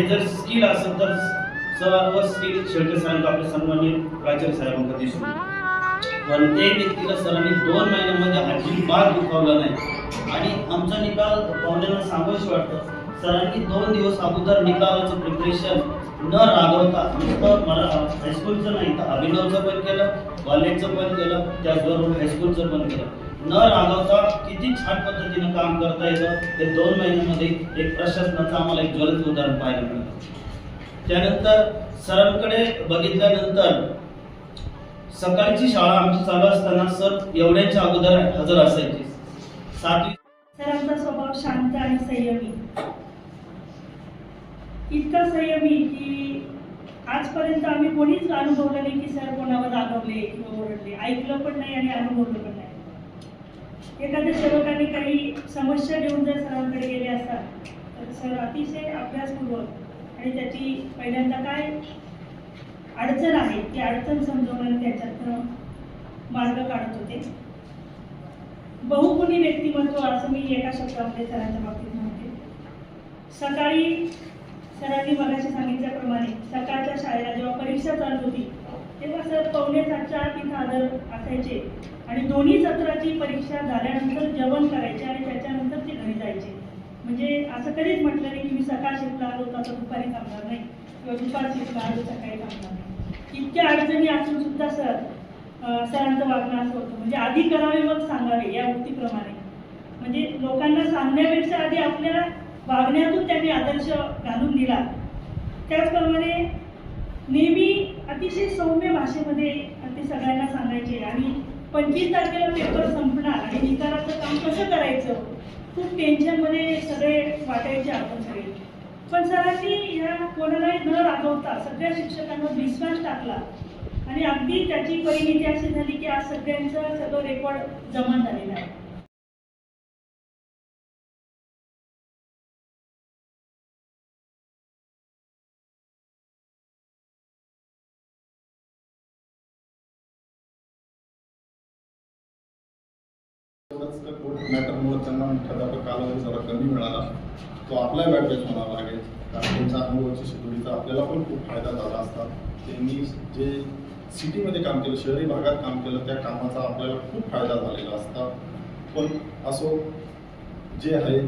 हे जर स्किल असेल तर सर्व स्किल शेळके सरांना आपले सन्मान्य प्राचार्य साहेबांकडे दिसून पण कोणत्याही व्यक्तीला सरांनी दोन महिन्यामध्ये अजिबात दुखावला नाही. आणि आमचा निकाल पाहुण्यांना सांगायचं वाटतं. सरांनी दोन दिवस अगोदर निकालाचं प्रिपरेशन न रागवता नुसतं मला हायस्कूलचं नाही तर अभिनवचं पण केलं कॉलेजचं पण केलं त्याचबरोबर हायस्कूलचं पण केलं. न रागवता किती छान पद्धतीनं काम करता येतं हे दोन महिन्यामध्ये एक प्रशासनाचं आम्हाला एक ज्वलंत उदाहरण पाहायला मिळतं. त्यानंतर सरांकडे बघितल्यानंतर सकाळची शाळा आमची चालू असताना सर एवढ्यांच्या अगोदर हजर असायचे. सातवी सरांचा स्वभाव शांत आणि संयमी. इतका संयमी की आजपर्यंत आम्ही कोणीच अनुभवलं नाही की सर कोणावर रागवले किंवा ओरडले. ऐकलं पण नाही आणि अनुभवलं पण एखाद्या सेवकाने काही समस्या घेऊन जर सरांकडे गेले असतात तर सर अतिशय अभ्यासपूर्वक आणि त्याची पहिल्यांदा काय अडचण आहे ती अडचण समजवून आणि त्याच्यातनं मार्ग काढत होते. बहुगुणी व्यक्तिमत्व असं मी एका शब्दामध्ये सरांच्या बाबतीत म्हणते. सकाळी सरांनी मगाशी सांगितल्याप्रमाणे सकाळच्या शाळेला जेव्हा परीक्षा चालू होती तेव्हा सर पावणे सातच्या आत इथं आदर असायचे. आणि दोन्ही सत्राची परीक्षा झाल्यानंतर जेवण करायचे आणि त्याच्यानंतर ते घरी जायचे. म्हणजे असं कधीच म्हटलं नाही की मी सकाळ शिकला आलो तर आता दुपारी थांबणार नाही. किंवा दुपार शिकला आलो सकाळी थांबणार नाही. इतक्या अडचणी असून सुद्धा सर सरांचं वागणं असं होतं. म्हणजे आधी करावे मग सांगावे या वृत्तीप्रमाणे. म्हणजे लोकांना सांगण्यापेक्षा आधी आपल्या वागण्यातून त्यांनी आदर्श घालून दिला. त्याचप्रमाणे नेहमी अतिशय सौम्य भाषेमध्ये ते सगळ्यांना सांगायचे. आणि पंचवीस तारखेला पेपर संपणार आणि निकालाचं काम कसं करायचं खूप टेन्शनमध्ये सगळे वाटायचे आपण सगळे. पण सरांनी ह्या कोणालाही न रागवता सगळ्या शिक्षकांवर विश्वास टाकला आणि अगदी त्याची परिणिती अशी झाली की आज सगळ्यांचं सगळं रेकॉर्ड जमा झालेलं आहे. मॅटरमुळे त्यांना मुख्याध्यापक कालावधी जरा कमी मिळाला तो आपल्या बॅटरेच म्हणावा लागेल कारण त्यांच्या अनुभवाची शिकवणीचा आपल्याला पण खूप फायदा झाला असता. त्यांनी जे सिटीमध्ये काम केलं शहरी भागात काम केलं त्या कामाचा आपल्याला खूप फायदा झालेला असता. पण असो जे आहे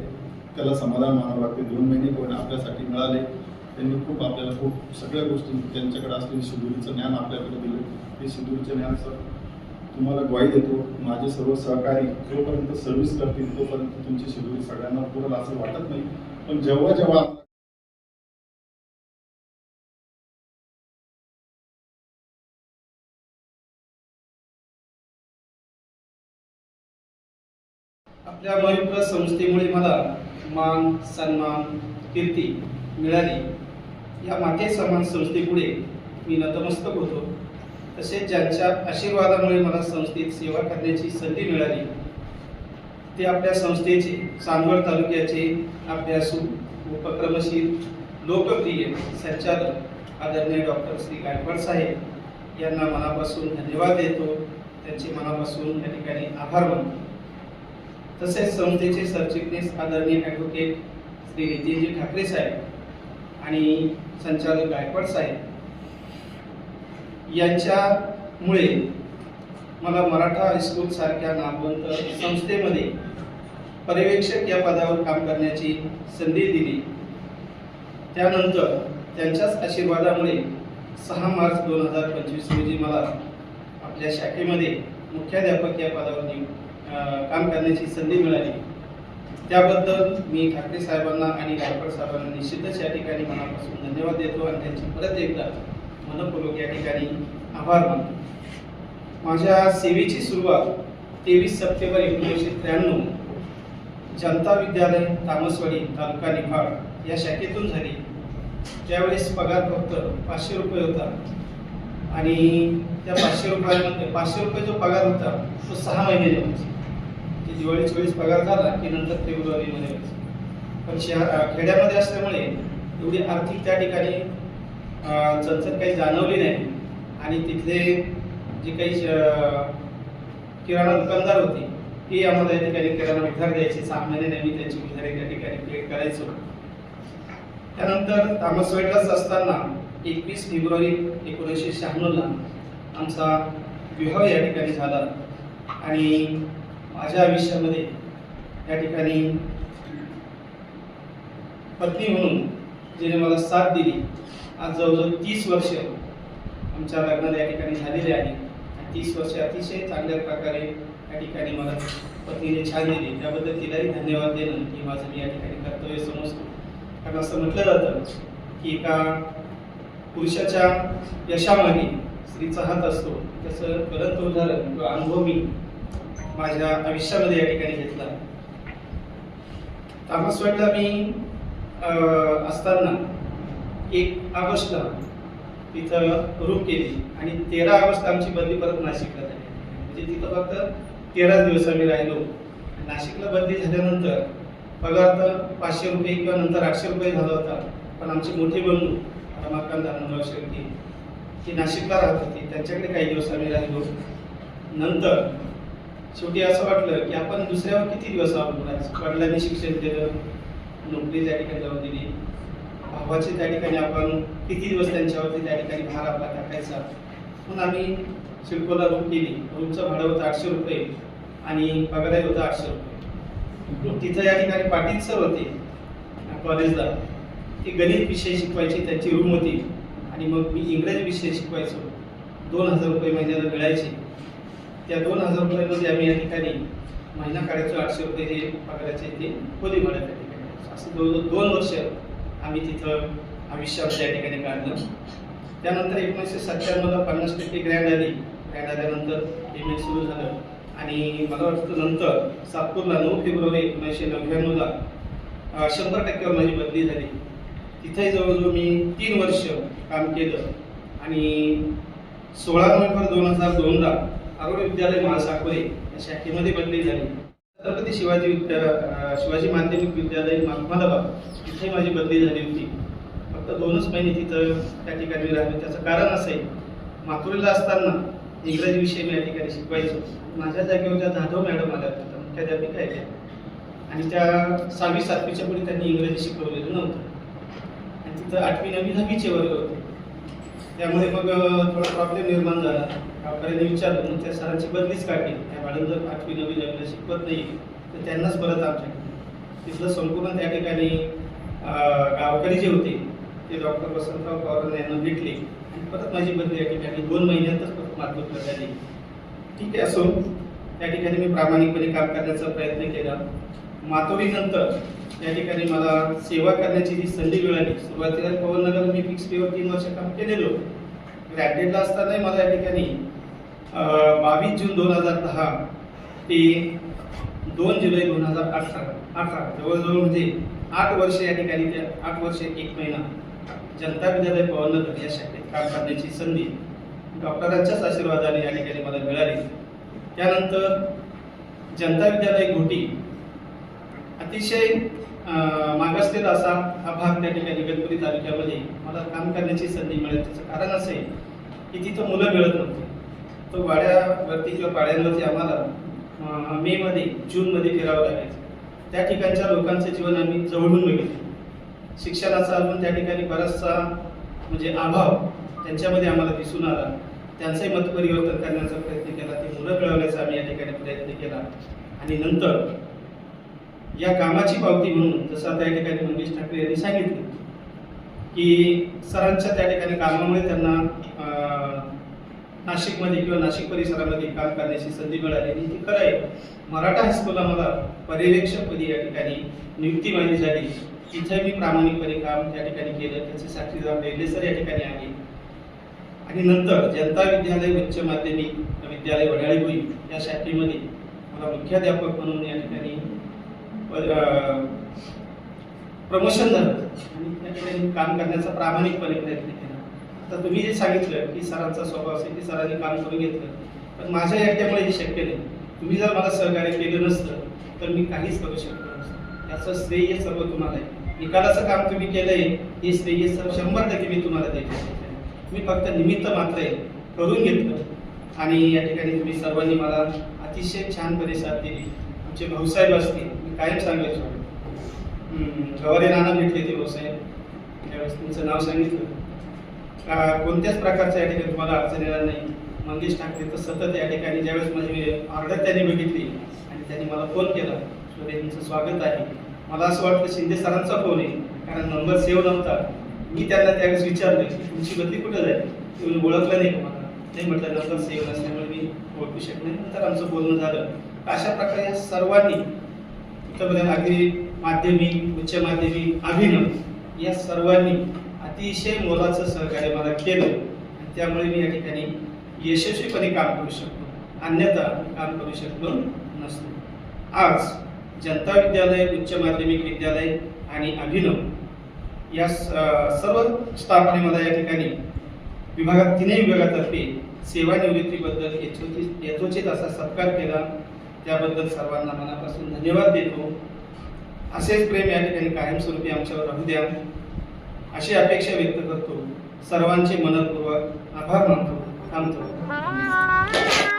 त्याला समाधान मानावं लागते दोन महिने पण आपल्यासाठी मिळाले त्यांनी खूप आपल्याला खूप सगळ्या गोष्टी त्यांच्याकडे असलेली शिदुरीचं ज्ञान आपल्याकडे दिलं. ते शिदुरीचं ज्ञान सर तुम्हाला ग्वाही देतो. माझे सर्व सहकारी जोपर्यंत सर्व्हिस करतील तोपर्यंत तुमची शिदुरी सगळ्यांना पुरेल असं वाटत नाही. पण जेव्हा जेव्हा आपल्या महिप्र संस्थेमुळे मला मान सन्मान कीर्ती मिळाली. या माते समान संस्थेपुढे मी नतमस्तक होतो. तसेच ज्यांच्या आशीर्वादामुळे मला संस्थेत सेवा करण्याची संधी मिळाली ते आपल्या संस्थेचे चांदवड तालुक्याचे अभ्यासू उपक्रमशील लोकप्रिय संचालक आदरणीय डॉक्टर श्री गायकवाड साहेब यांना मनापासून धन्यवाद देतो. त्यांचे मनापासून या ठिकाणी आभार मानतो. तसेच संस्थेचे सरचिटणीस आदरणीय ॲडव्होकेट श्री नितीनजी ठाकरे साहेब आणि संचालक गायकवाड साहेब यांच्यामुळे मला मराठा हायस्कूल सारख्या नामवंत संस्थेमध्ये पर्यवेक्षक या पदावर काम करण्याची संधी दिली. त्यानंतर त्यांच्याच आशीर्वादामुळे सहा मार्च दोन हजार पंचवीस रोजी मला आपल्या शाखेमध्ये मुख्याध्यापक या पदावर काम करण्याची संधी मिळाली. त्याबद्दल मी ठाकरे साहेबांना आणि गायकवाड साहेबांना निश्चितच या ठिकाणी मनापासून धन्यवाद देतो आणि त्यांची परत एकदा मनपूर्वक या ठिकाणी आभार मानतो. माझ्या सेवेची सुरुवात तेवीस सप्टेंबर एकोणीसशे त्र्याण्णव जनता विद्यालय तामसवाडी तालुका निफाड या शाखेतून झाली. त्यावेळेस पगार फक्त पाचशे रुपये होता आणि त्या पाचशे रुपयामध्ये पाचशे रुपये जो पगार होता तो सहा महिने होता. की दिवाळीच्या वेळेस पगार झाला की नंतर फेब्रुवारीमध्ये व्हायचा पण शहर खेड्यामध्ये असल्यामुळे एवढी आर्थिक त्या ठिकाणी चणचण काही जाणवली नाही. आणि तिथले जे काही किराणा दुकानदार होती ती आम्हाला या ठिकाणी किराणा उधार द्यायचे सामान्य नेहमी मी त्यांची उधारी त्या ठिकाणी पेड करायचो. त्यानंतर तामसवाडीलाच असताना एकवीस फेब्रुवारी एकोणीसशे शहाण्णवला आमचा विवाह या ठिकाणी झाला. आणि माझ्या आयुष्यामध्ये या ठिकाणी पत्नी म्हणून जिने मला साथ दिली आज जवळजवळ तीस वर्ष आमच्या लग्नाला या ठिकाणी झालेले आहे. आणि तीस वर्ष अतिशय चांगल्या प्रकारे या ठिकाणी मला पत्नीने छान दिली. त्याबद्दल तिलाही धन्यवाद देणं की माझं मी या ठिकाणी कर्तव्य समजतो. कारण असं म्हटलं जातं की एका पुरुषाच्या यशामागे स्त्रीचा हात असतो. त्याचं परत उदाहरण किंवा अनुभव मी माझ्या आयुष्यामध्ये या ठिकाणी घेतला. तामसवाडला मी असताना एक ऑगस्ट तिथं रूम केली आणि तेरा ऑगस्ट आमची बदली परत नाशिकला झाली. म्हणजे तिथं फक्त तेरा दिवस आम्ही राहिलो. नाशिकला बदली झाल्यानंतर पगार तर पाचशे रुपये किंवा नंतर आठशे रुपये झाला होता पण आमचे मोठे बंधू रमाकांत आनंदराव शेळके ती नाशिकला राहत होती. त्यांच्याकडे काही दिवस आम्ही राहिलो. नंतर शेवटी असं वाटलं की आपण दुसऱ्यावर किती दिवस अवलंबून वडिलांनी शिक्षण दिलं नोकरी त्या ठिकाणी जाऊन दिली. भावाचे त्या ठिकाणी आपण किती दिवस त्यांच्यावरती त्या ठिकाणी भार आपला टाकायचा? म्हणून आम्ही सिडकोला रूम केली. रूमचं भाडं होतं आठशे रुपये आणि पगारही होता आठशे रुपये. तिथं या ठिकाणी पाटील सर होते कॉलेजला ते गणित विषय शिकवायचे त्यांची रूम होती आणि मग मी इंग्रजी विषय शिकवायचो. दोन हजार रुपये महिन्याला मिळायचे. त्या दोन हजार रुपयामध्ये आम्ही या ठिकाणी महिना काढायचो आठशे रुपये जे पगाराचे ते खोली भाड्याच्या ठिकाणी असं जवळजवळ दोन वर्ष आम्ही तिथं आयुष्यावर त्या ठिकाणी काढलं. त्यानंतर एकोणीसशे सत्त्याण्णवला पन्नास टक्के ग्रँड आली ग्रँड आल्यानंतर एम ए सुरू झालं. आणि मला वाटतं नंतर सातपूरला नऊ फेब्रुवारी एकोणीसशे नव्याण्णवला शंभर टक्क्यावर माझी बदली झाली. तिथे जवळजवळ मी तीन वर्ष काम केलं. आणि सोळा नोव्हेंबर दोन हजार दोनला आरोग्य विद्यालय महासाकोरे या शाखेमध्ये बदली झाली. छत्रपती शिवाजी विद्या शिवाजी माध्यमिक विद्यालय उस्मानाबाद तिथे माझी बदली झाली होती. फक्त दोनच महिने तिथं त्या ठिकाणी राहिले. त्याचं कारण असं आहे माथुरीला असताना इंग्रजी विषय मी या ठिकाणी शिकवायचो. माझ्या जागेवर त्या जाधव मॅडम आल्या होत्या मुख्याध्यापिका आहेत त्या. आणि त्या सहावी सातवीच्या पुढे त्यांनी इंग्रजी शिकवलेलं नव्हतं. आणि तिथं आठवी नववी दहावीचे वर्ग होते. त्यामुळे मग थोडा प्रॉब्लेम निर्माण झाला. गावकऱ्यांनी विचारलं मग त्या सरांची बदलीच काढली. त्या मॅडम जर आठवी नवी दहावीला शिकवत नाही तर त्यांनाच परत आमच्याकडे तिथलं संपूर्ण त्या ठिकाणी गावकरी जे होते ते डॉक्टर वसंतराव पवार यांना भेटले. आणि परत माझी बदली या ठिकाणी दोन महिन्यातच परत मातृत्व झाली ठीक आहे असो त्या ठिकाणी मी प्रामाणिकपणे काम करण्याचा प्रयत्न केला. मातोरीनंतर त्या ठिकाणी मला सेवा करण्याची जी संधी मिळाली सुरुवातीला पवननगर मी फिक्स पेवर तीन वर्ष काम केलेलो. ग्रॅज्युएटला असतानाही मला या ठिकाणी बावीस जून दोन हजार दहा ते दोन जुलै दोन हजार अठरा अठरा जवळजवळ म्हणजे आठ वर्ष या ठिकाणी त्या आठ वर्ष एक महिना जनता विद्यालय पवननगर या शाखेत काम करण्याची संधी डॉक्टरांच्याच आशीर्वादाने या ठिकाणी मला मिळाली. त्यानंतर जनता विद्यालय घोटी अतिशय मागासलेला असा हा भाग त्या ठिकाणी गणपती तालुक्यामध्ये मला काम करण्याची संधी मिळाली. त्याचं कारण असं आहे की तिथं मुलं मिळत नव्हती. तो वाड्यावरती किंवा पाड्यांवरती आम्हाला मेमध्ये जूनमध्ये फिरावं लागायचं. त्या ठिकाणच्या लोकांचं जीवन आम्ही जवळून बघितलं. शिक्षणाचा अजून त्या ठिकाणी बराचसा म्हणजे अभाव त्यांच्यामध्ये आम्हाला दिसून आला. त्यांचंही मत परिवर्तन करण्याचा प्रयत्न केला. ते मुलं मिळवण्याचा आम्ही या ठिकाणी प्रयत्न केला. आणि नंतर या कामाची पावती म्हणून जसं आता या ठिकाणी मंगेश ठाकरे यांनी सांगितलं की सरांच्या त्या ठिकाणी कामामुळे त्यांना नाशिकमध्ये किंवा नाशिक परिसरामध्ये काम करण्याची संधी मिळाली आणि ती खरं आहे. मराठा हायस्कूलला मला पर्यवेक्षकपदी या ठिकाणी नियुक्ती माझी झाली. तिथे मी प्रामाणिकपणे काम त्या ठिकाणी केलं. त्याचे साक्षीदार रेल्वे सर या ठिकाणी आले. आणि नंतर जनता विद्यालय उच्च माध्यमिक विद्यालय वडाळी होईल या शाखेमध्ये मला मुख्याध्यापक म्हणून या ठिकाणी प्रमोशन झालं. आणि त्या ठिकाणी काम करण्याचा प्रामाणिकपणे प्रयत्न केला. आता तुम्ही जे सांगितलं की सरांचा स्वभाव असेल की सरांनी काम करून घेतलं पण माझ्या एकट्यामुळे हे शक्य नाही. तुम्ही जर मला सहकार्य केलं नसतं तर मी काहीच करू शकलो नसतं. याचं श्रेय सर्व तुम्हाला आहे. निकालाचं काम तुम्ही केलंय हे श्रेय सर्व शंभर टक्के मी तुम्हाला देतो मी फक्त निमित्त मात्र आहे करून घेतलं. आणि या ठिकाणी तुम्ही सर्वांनी मला अतिशय छानपणे साथ दिली. आमचे भाऊसाहेब असतील मी कायम सांगायचो. गवारे नाना भेटले ते भाऊसाहेब. त्यावेळेस तुमचं नाव सांगितलं. कोणत्याच प्रकारच्या या ठिकाणी तुम्हाला अडचण येणार नाही. मंगेश ठाकरे तर सतत या ठिकाणी ज्यावेळेस माझी ऑर्डर त्यांनी बघितली आणि त्यांनी मला फोन केला सुरे स्वागत आहे. मला असं वाटलं शिंदे सरांचा फोन आहे कारण नंबर सेव्ह नव्हता. मी त्यांना त्यावेळेस विचारलं की तुमची बदली कुठं जाईल तुम्ही ओळखलं नाही का मला? नाही म्हटलं नंबर सेव्ह नसल्यामुळे मी ओळखू शकले नंतर आमचं बोलणं झालं. अशा प्रकारे या सर्वांनी उत्तर अगदी माध्यमिक उच्च माध्यमिक अभिनव या सर्वांनी अतिशय मोलाचं सहकार्य मला केलं. आणि त्यामुळे मी या ठिकाणी यशस्वीपणे काम करू शकतो अन्यथा काम करू शकलो नसतो. आज जनता विद्यालय उच्च माध्यमिक विद्यालय आणि अभिनव या स- सर्व स्टाफने मला या ठिकाणी विभागात तिन्ही विभागातर्फे सेवानिवृत्तीबद्दल यथोचित यथोचित असा सत्कार केला. त्याबद्दल सर्वांना मनापासून धन्यवाद देतो. असेच प्रेम या ठिकाणी कायमस्वरूपी आमच्यावर राहू द्या. अशी अपेक्षा व्यक्त करतो. सर्वांचे मनपूर्वक आभार मानतो. थांबतो.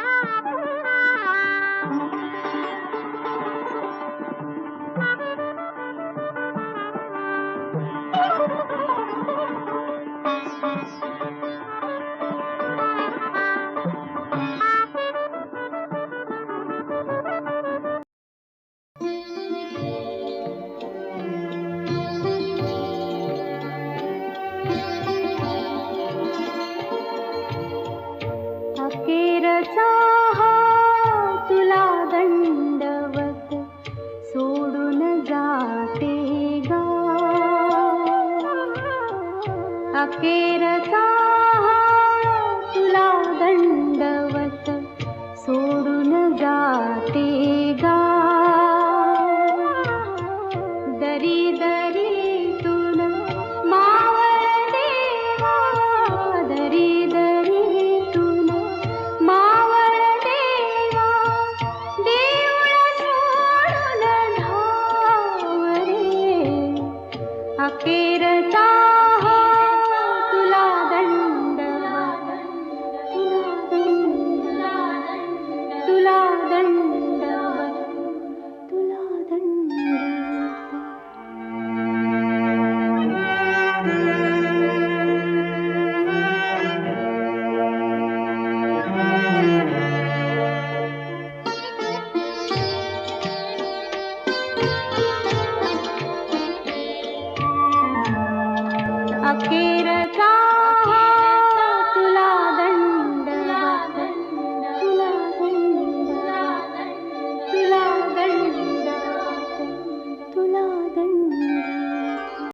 केरता